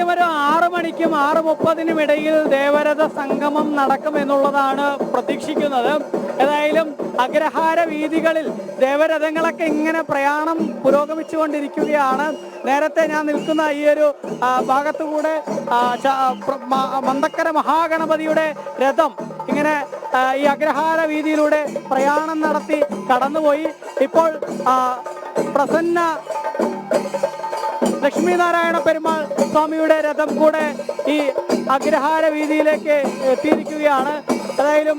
കൃത്യം ഒരു ആറ് മണിക്കും ആറ് മുപ്പതിനും ഇടയിൽ ദേവരഥ സംഗമം നടക്കും എന്നുള്ളതാണ് പ്രതീക്ഷിക്കുന്നത്. ഏതായാലും അഗ്രഹാര വീതികളിൽ ദേവരഥങ്ങളൊക്കെ ഇങ്ങനെ പ്രയാണം പുരോഗമിച്ചുകൊണ്ടിരിക്കുകയാണ്. നേരത്തെ ഞാൻ നിൽക്കുന്ന ഈ ഒരു ഭാഗത്തുകൂടെ ആ, ച- പ്ര- മ- മന്തക്കര മഹാഗണപതിയുടെ രഥം ഇങ്ങനെ ഈ അഗ്രഹാര വീതിയിലൂടെ പ്രയാണം നടത്തി കടന്നുപോയി. ഇപ്പോൾ പ്രസന്ന ലക്ഷ്മീനാരായണ പെരുമാൾ സ്വാമിയുടെ രഥം കൂടെ ഈ അഗ്രഹാര വീതിയിലേക്ക് എത്തിയിരിക്കുകയാണ്. ഏതായാലും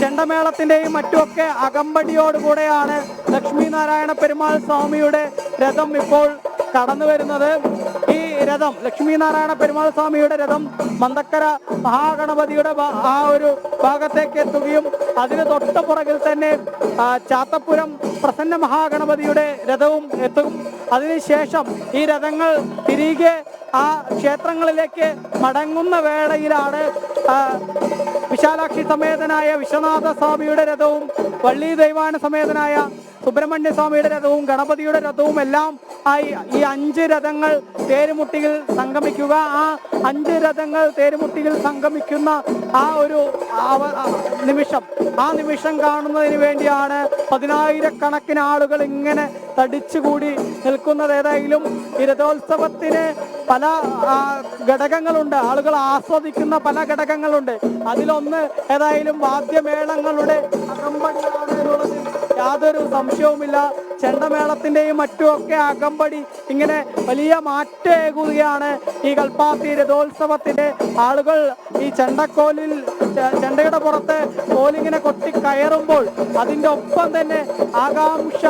ചെണ്ടമേളത്തിന്റെയും മറ്റുമൊക്കെ അകമ്പടിയോടുകൂടെയാണ് ലക്ഷ്മീനാരായണ പെരുമാൾ സ്വാമിയുടെ രഥം ഇപ്പോൾ കടന്നു വരുന്നത്. ഈ രഥം ലക്ഷ്മീനാരായണ പെരുമാൾ സ്വാമിയുടെ രഥം മന്തക്കര മഹാഗണപതിയുടെ ആ ഒരു ഭാഗത്തേക്ക് എത്തുകയും അതിന് തൊട്ട് പുറകിൽ തന്നെ ചാത്തപ്പുരം പ്രസന്ന മഹാഗണപതിയുടെ രഥവും എത്തും. അതിനുശേഷം ഈ രഥങ്ങൾ തിരികെ ആ ക്ഷേത്രങ്ങളിലേക്ക് മടങ്ങുന്ന വേളയിലാണ് വിശാലാക്ഷി സമേതനായ വിശ്വനാഥ സ്വാമിയുടെ രഥവും വള്ളി ദൈവാന സമേതനായ സുബ്രഹ്മണ്യ സ്വാമിയുടെ രഥവും ഗണപതിയുടെ രഥവും എല്ലാം ആയി ഈ അഞ്ച് രഥങ്ങൾ തേരുമുട്ടിയിൽ സംഗമിക്കുക. ആ അഞ്ച് രഥങ്ങൾ തേരുമുട്ടിയിൽ സംഗമിക്കുന്ന ആ ഒരു നിമിഷം ആ നിമിഷം കാണുന്നതിന് വേണ്ടിയാണ് പതിനായിരക്കണക്കിന് ആളുകൾ ഇങ്ങനെ തടിച്ചുകൂടി നിൽക്കുന്നത് ഏതായാലും ഈ രഥോത്സവത്തിന് പല ഘടകങ്ങളുണ്ട്. ആളുകൾ ആസ്വദിക്കുന്ന പല ഘടകങ്ങളുണ്ട്. അതിലൊന്ന് ഏതായാലും വാദ്യമേളങ്ങളുടെ അകമ്പടിയാണ് എന്നുള്ളതിൽ യാതൊരു സംശയവുമില്ല. ചെണ്ടമേളത്തിന്റെയും മറ്റുമൊക്കെ അകമ്പടി ഇങ്ങനെ വലിയ മാറ്റേകുകയാണ് ഈ കൽപ്പാത്തി രഥോത്സവത്തിന്റെ ആളുകൾ. ഈ ചെണ്ടക്കോലിൽ ചെണ്ടയുടെ പുറത്ത് കോലിങ്ങനെ കൊട്ടി കയറുമ്പോൾ അതിന്റെ ഒപ്പം തന്നെ ആകാംക്ഷ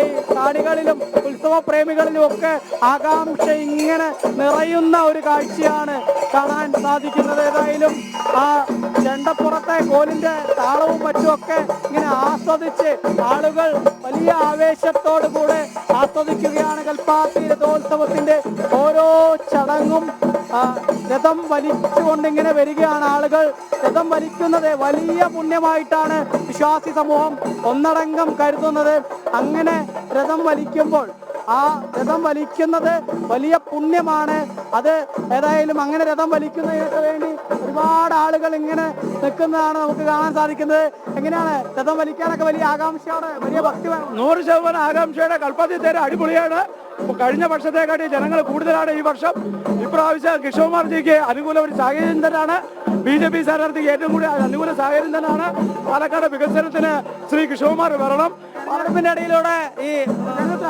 ഈ കാണികളിലും ഉത്സവ പ്രേമികളിലും ഒക്കെ ആകാംക്ഷ ഇങ്ങനെ നിറയുന്ന ഒരു കാഴ്ചയാണ് കാണാൻ സാധിക്കുന്നത്. ഏതായാലും ആ ചെണ്ടപ്പുറത്തെ കോലിന്റെ താളവും മറ്റുമൊക്കെ ഇങ്ങനെ ആസ്വദിച്ച് ആളുകൾ വലിയ ആവേശത്തോടു കൂടെ ആസ്വദിക്കുകയാണ് കൽപ്പാത്തി രഥോത്സവത്തിന്റെ ഓരോ ചടങ്ങും. രഥം വലിച്ചുകൊണ്ടിങ്ങനെ വരികയാണ് ആളുകൾ. രഥം വലിക്കുന്നത് വലിയ പുണ്യമായിട്ടാണ് വിശ്വാസി സമൂഹം ഒന്നടങ്കം കരുതുന്നത്. അങ്ങനെ രഥം വലിക്കുമ്പോൾ ആ രഥം വലിക്കുന്നത് വലിയ പുണ്യമാണ്. അത് ഏതായാലും അങ്ങനെ രഥം വലിക്കുന്നതിനൊക്കെ വേണ്ടി ഒരുപാട് ആളുകൾ ഇങ്ങനെ നിൽക്കുന്നതാണ് നമുക്ക് കാണാൻ സാധിക്കുന്നത്. എങ്ങനെയാണ്? രഥം വലിക്കാനൊക്കെ വലിയ ആകാംക്ഷയോടെ വലിയ ഭക്തി നൂറ് ശതമാനം ആകാംക്ഷയുടെ കൽപ്പാത്തി തേര് അടിപൊളിയാണ്. കഴിഞ്ഞ വർഷത്തെക്കാട്ടി ജനങ്ങൾ കൂടുതലാണ് ഈ വർഷം. ഇപ്രാവശ്യം കിഷോകുമാർജിക്ക് അനുകൂല ഒരു സാഹചര്യം തന്നെയാണ് ബി ജെ പി സ്ഥാനാർത്ഥിക്ക് ഏറ്റവും കൂടി അനുകൂല സാഹചര്യം തന്നെയാണ് പാലക്കാട് വികസനത്തിന് ശ്രീ കിഷോകുമാർ വരണം. പാർലമെന്റ് ഇടയിലൂടെ ഈ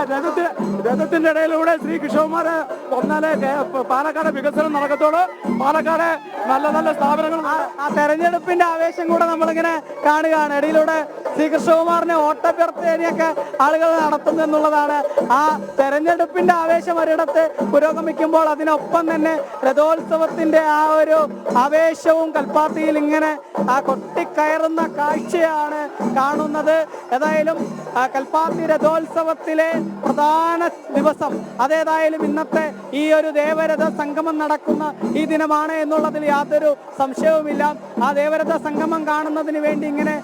രഥ- രഥത്തി- രഥത്തിന്റെ ഇടയിലൂടെ ശ്രീ കിഷോകുമാർ വന്നാലേ പാലക്കാട് വികസനം നടക്കത്തുള്ളൂ. പാലക്കാട് നല്ല നല്ല സ്ഥാപനങ്ങൾ ആ- തെരഞ്ഞെടുപ്പിന്റെ ആവേശം കൂടെ നമ്മളിങ്ങനെ കാണുകയാണ്. ഇടയിലൂടെ ശ്രീ കൃഷ്ണകുമാറിനെ വോട്ടഭ്യർത്ഥനയൊക്കെ ആളുകൾ നടത്തുന്നു എന്നുള്ളതാണ്. ആ തെരഞ്ഞെടുപ്പിന്റെ ആവേശം ഒരിടത്ത് പുരോഗമിക്കുമ്പോൾ അതിനൊപ്പം തന്നെ രഥോത്സവത്തിന്റെ ആ ഒരു ആവേശവും കൽപ്പാത്തിയിൽ ഇങ്ങനെ ആ കൊട്ടിക്കയറുന്ന കാഴ്ചയാണ് കാണുന്നത്. ഏതായാലും കൽപ്പാത്തി രഥോത്സവത്തിലെ പ്രധാന ദിവസം. അതേതായാലും ഇന്നത്തെ ഈ ഒരു ദേവരഥ സംഗമം നടക്കുന്ന ഈ ദിനമാണ് എന്നുള്ളതിൽ യാതൊരു സംശയവുമില്ല. ആ ദേവരഥ സംഗമം കാണുന്നതിന് വേണ്ടി ഇങ്ങനെ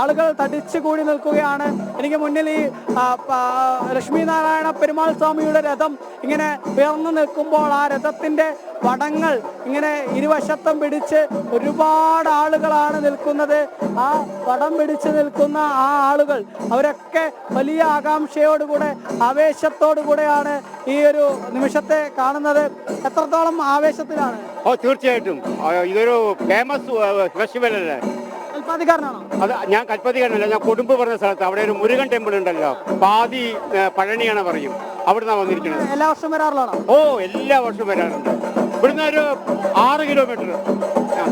ആളുകൾ തടിച്ചു കൂടി നിൽക്കുകയാണ്. എനിക്ക് മുന്നിൽ ഈ ലക്ഷ്മി നാരായണ പെരുമാൾ സ്വാമിയുടെ രഥം ഇങ്ങനെ ഉയർന്നു നിൽക്കുമ്പോൾ ആ രഥത്തിന്റെ വടങ്ങൾ ഇങ്ങനെ ഇരുവശത്തും പിടിച്ച് ഒരുപാട് ആളുകളാണ് നിൽക്കുന്നത്. ആ വടം പിടിച്ച് നിൽക്കുന്ന ആ ആളുകൾ അവരൊക്കെ വലിയ ആകാംക്ഷയോടുകൂടെ ആവേശത്തോടുകൂടെയാണ് ഈ ഒരു നിമിഷത്തെ കാണുന്നത്. എത്രത്തോളം ആവേശത്തിലാണ്? ഓ തീർച്ചയായിട്ടും. ഇതൊരു ഫേമസ് ഫെസ്റ്റിവൽ അല്ലേ? അത് ഞാൻ കൽപ്പതികാരനല്ല ഞാൻ കൊടുമ്പ് പറഞ്ഞ സ്ഥലത്ത് അവിടെ ഒരു മുരുകൻ ടെമ്പിൾ ഉണ്ടല്ലോ. പാതി ഏ, പഴനിയാണ് പറയും. അവിടുന്ന് വന്നിരിക്കുന്നത്. എല്ലാ വർഷവും വരാറുള്ളതാണോ? ഓ എല്ലാ വർഷവും വരാറുണ്ട്. ഇവിടുന്ന് ഒരു ആറ് കിലോമീറ്റർ. ആ,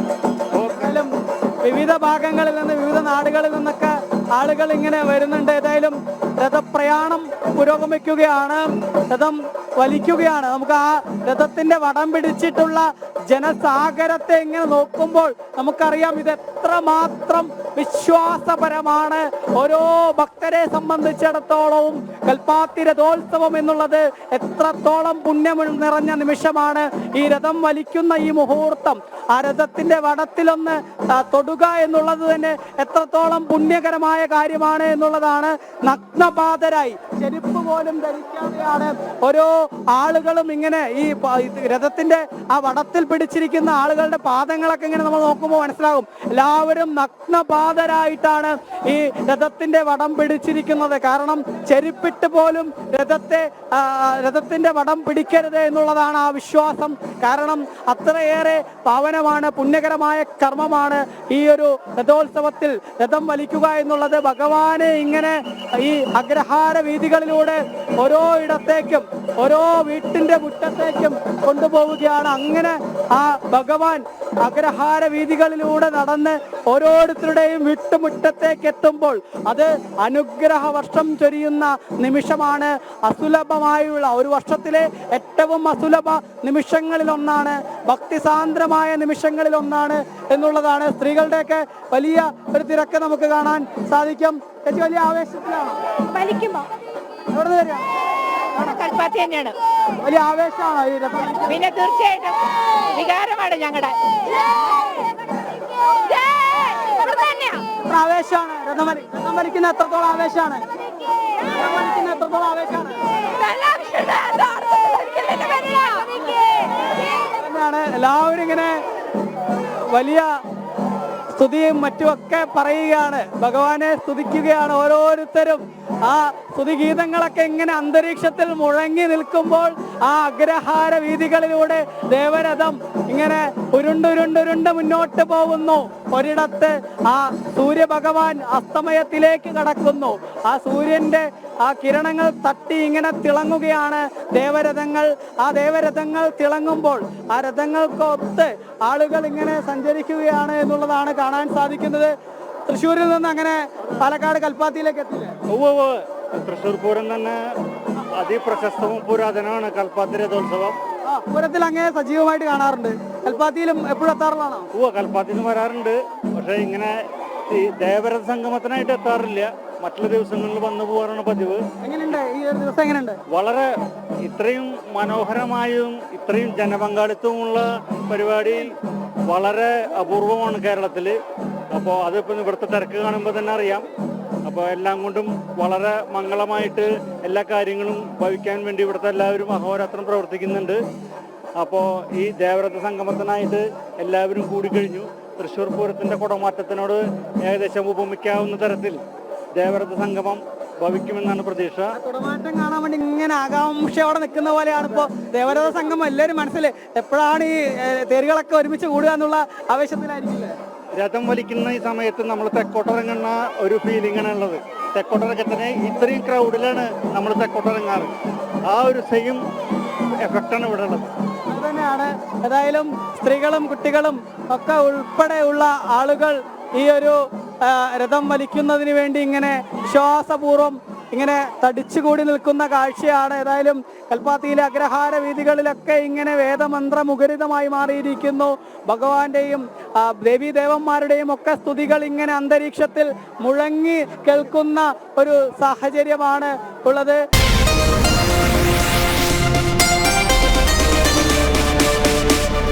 ഓ, ഏതായാലും വിവിധ ഭാഗങ്ങളിൽ നിന്ന് വിവിധ നാടുകളിൽ നിന്നൊക്കെ ആളുകൾ ഇങ്ങനെ വരുന്നുണ്ട്. ഏതായാലും രഥപ്രയാണം പുരോഗമിക്കുകയാണ്. രഥം വലിക്കുകയാണ്. നമുക്ക് ആ രഥത്തിന്റെ വടം പിടിച്ചിട്ടുള്ള ജനസാഗരത്തെ ഇങ്ങനെ നോക്കുമ്പോൾ നമുക്കറിയാം ഇത് എത്രമാത്രം വിശ്വാസപരമാണ്. ഓരോ ഭക്തരെ സംബന്ധിച്ചിടത്തോളവും കൽപ്പാത്തി രഥോത്സവം എന്നുള്ളത് എത്രത്തോളം പുണ്യം നിറഞ്ഞ നിമിഷമാണ് ഈ രഥം വലിക്കുന്ന ഈ മുഹൂർത്തം. ആ രഥത്തിന്റെ വടത്തിലൊന്ന് തൊടുക എന്നുള്ളത് തന്നെ എത്രത്തോളം പുണ്യകരമായ കാര്യമാണ് എന്നുള്ളതാണ് നഗ്നപാതരായി. ചെരുപ്പ് പോലും ധരിക്കാതെയാണ് ഓരോ ആളുകളും ഇങ്ങനെ ഈ രഥത്തിന്റെ ആ വടത്തിൽ പിടിച്ചിരിക്കുന്ന ആളുകളുടെ പാദങ്ങളൊക്കെ ഇങ്ങനെ നമ്മൾ നോക്കുമ്പോൾ മനസ്സിലാകും. എല്ലാവരും നഗ്നപാതരായിട്ടാണ് ഈ രഥത്തിന്റെ വടം പിടിച്ചിരിക്കുന്നത്. കാരണം ചെരുപ്പിട്ട് പോലും രഥത്തെ രഥത്തിന്റെ വടം പിടിക്കരുത് എന്നുള്ളതാണ് ആ വിശ്വാസം. കാരണം അത്രയേറെ പാവനമാണ് പുണ്യകരമായ കർമ്മമാണ് ഈ ഒരു രഥോത്സവത്തിൽ രഥം വലിക്കുക എന്നുള്ളത്. ഭഗവാനെ ഇങ്ങനെ ഈ അഗ്രഹാര വീതികളിലൂടെ ഓരോ ഇടത്തേക്കും ഓരോ വീട്ടിന്റെ മുറ്റത്തേക്കും കൊണ്ടുപോവുകയാണ്. അങ്ങനെ ആ ഭഗവാൻ അഗ്രഹാര വീതികളിലൂടെ നടന്ന് ഓരോരുത്തരുടെയും വിട്ടുമുറ്റത്തേക്ക് എത്തുമ്പോൾ അത് അനുഗ്രഹ വർഷം ചൊരിയുന്ന നിമിഷമാണ് അസുലഭമായുള്ള ഒരു വർഷത്തിലെ ഏറ്റവും അസുലഭ നിമിഷങ്ങളിൽ ഒന്നാണ് ഭക്തിസാന്ദ്രമായ നിമിഷങ്ങളിൽ ഒന്നാണ് എന്നുള്ളതാണ്. സ്ത്രീകളുടെയൊക്കെ വലിയ ഒരു തിരക്ക് നമുക്ക് കാണാൻ സാധിക്കും. വലിയ ആവേശത്തിലാണ്. എവിടെ നിന്ന് വരിക. അവിടെ കൽപ്പാത്തി തന്നെയാണ്. വലിയ ആവേശമാണോ ഈ രഥം. വലിക്കാൻ? പിന്നെ തീർച്ചയായിട്ടും വികാരമാണ് ഞങ്ങളുടെ എത്ര ആവേശമാണ് രഥം വലി രഥം വലിക്കുന്ന എത്രത്തോളം ആവേശമാണ്? രഥം വലിക്കുന്ന എത്രത്തോളം ആവേശമാണ്? എല്ലാവരും ഇങ്ങനെ വലിയ സ്തുതിയും മറ്റുമൊക്കെ പറയുകയാണ്. ഭഗവാനെ സ്തുതിക്കുകയാണ് ഓരോരുത്തരും. ആ സ്തുതിഗീതങ്ങളൊക്കെ ഇങ്ങനെ അന്തരീക്ഷത്തിൽ മുഴങ്ങി നിൽക്കുമ്പോൾ ആ അഗ്രഹാര വീതികളിലൂടെ ദേവരഥം ഇങ്ങനെ ഉരുണ്ടുരുണ്ടുരുണ്ട് മുന്നോട്ട് പോകുന്നു. ഒരിടത്ത് ആ സൂര്യഭഗവാൻ അസ്തമയത്തിലേക്ക് കടക്കുന്നു. ആ സൂര്യന്റെ ആ കിരണങ്ങൾ തട്ടി ഇങ്ങനെ തിളങ്ങുകയാണ് ദേവരഥങ്ങൾ. ആ ദേവരഥങ്ങൾ തിളങ്ങുമ്പോൾ ആ രഥങ്ങൾക്കൊത്ത് ആളുകൾ ഇങ്ങനെ സഞ്ചരിക്കുകയാണ് എന്നുള്ളതാണ് കാണാൻ സാധിക്കുന്നത്. തൃശ്ശൂരിൽ നിന്ന് അങ്ങനെ പാലക്കാട് കൽപ്പാത്തിയിലേക്ക് എത്തില്ലേ? തൃശ്ശൂർ പൂരം തന്നെ അതിപ്രശസ്തവും പുരാതനമാണ് കൽപ്പാത്തി രഥോത്സവം പൂരത്തിൽ അങ്ങനെ സജീവമായിട്ട് കാണാറുണ്ട്. കൽപ്പാത്തിയിലും എപ്പോഴും എത്താറുള്ളതാണോ? ഓ കൽപ്പാത്തിൽ വരാറുണ്ട്. പക്ഷെ ഇങ്ങനെ ഈ ദേവരഥ സംഗമത്തിനായിട്ട് എത്താറില്ല. മറ്റുള്ള ദിവസങ്ങളിൽ വന്നു പോകാറാണ് പതിവ്. എങ്ങനെയുണ്ട്? ഈ ഒരു ദിവസം എങ്ങനെയുണ്ട്? വളരെ ഇത്രയും മനോഹരമായും ഇത്രയും ജനപങ്കാളിത്തവുമുള്ള പരിപാടി വളരെ അപൂർവമാണ് കേരളത്തിൽ അപ്പോൾ അതിപ്പോൾ ഇവിടുത്തെ തിരക്ക് കാണുമ്പോൾ തന്നെ അറിയാം. അപ്പോൾ എല്ലാം കൊണ്ടും വളരെ മംഗളമായിട്ട് എല്ലാ കാര്യങ്ങളും ഭവിക്കാൻ വേണ്ടി ഇവിടുത്തെ എല്ലാവരും അഹോരാത്രം പ്രവർത്തിക്കുന്നുണ്ട്. അപ്പോൾ ഈ ദേവരഥ സംഗമത്തിനായിട്ട് എല്ലാവരും കൂടിക്കഴിഞ്ഞു തൃശ്ശൂർ പൂരത്തിന്റെ കുടമാറ്റത്തിനോട് ഏകദേശം ഉപമിക്കാവുന്ന തരത്തിൽ ദേവരഥ സംഗമം ഭവിക്കുമെന്നാണ് പ്രതീക്ഷ. കുടമാറ്റം കാണാൻ വേണ്ടി ഇങ്ങനെ ആകാംക്ഷയോടെ നിൽക്കുന്ന പോലെയാണ് ഇപ്പോൾ ദേവരഥ സംഘം എല്ലാവരും മനസ്സിൽ എപ്പോഴാണ് ഈ തേരുകളൊക്കെ ഒരുമിച്ച് കൂടുക എന്നുള്ള ആവേശത്തിലായിരിക്കില്ലേ? രഥം വലിക്കുന്ന ഈ സമയത്ത് നമ്മൾ തെക്കോട്ടിറങ്ങുന്ന ഒരു ഫീലിംഗ് ആണ് ഉള്ളത് തെക്കോട്ടിറക്കത്തിന് ഇത്രയും ക്രൗഡിലാണ് നമ്മൾ തെക്കോട്ടിറങ്ങാറ്. ആ ഒരു സെയിം എഫക്റ്റാണ് ഇവിടെ ഉള്ളത്. തന്നെയാണ് ഏതായാലും സ്ത്രീകളും കുട്ടികളും ഒക്കെ ഉൾപ്പെടെയുള്ള ആളുകൾ ഈ ഒരു രഥം വലിക്കുന്നതിന് വേണ്ടി ഇങ്ങനെ വിശ്വാസപൂർവം ഇങ്ങനെ തടിച്ചുകൂടി നിൽക്കുന്ന കാഴ്ചയാണ് ഏതായാലും കൽപ്പാത്തിയിലെ അഗ്രഹാര വീതികളിലൊക്കെ ഇങ്ങനെ വേദമന്ത്ര മുഖരിതമായി മാറിയിരിക്കുന്നു. ഭഗവാന്റെയും ദേവിദേവന്മാരുടെയും ദേവീ ദേവന്മാരുടെയും ഒക്കെ സ്തുതികൾ ഇങ്ങനെ അന്തരീക്ഷത്തിൽ മുഴങ്ങി കേൾക്കുന്ന ഒരു സാഹചര്യമാണ് ഉള്ളത്.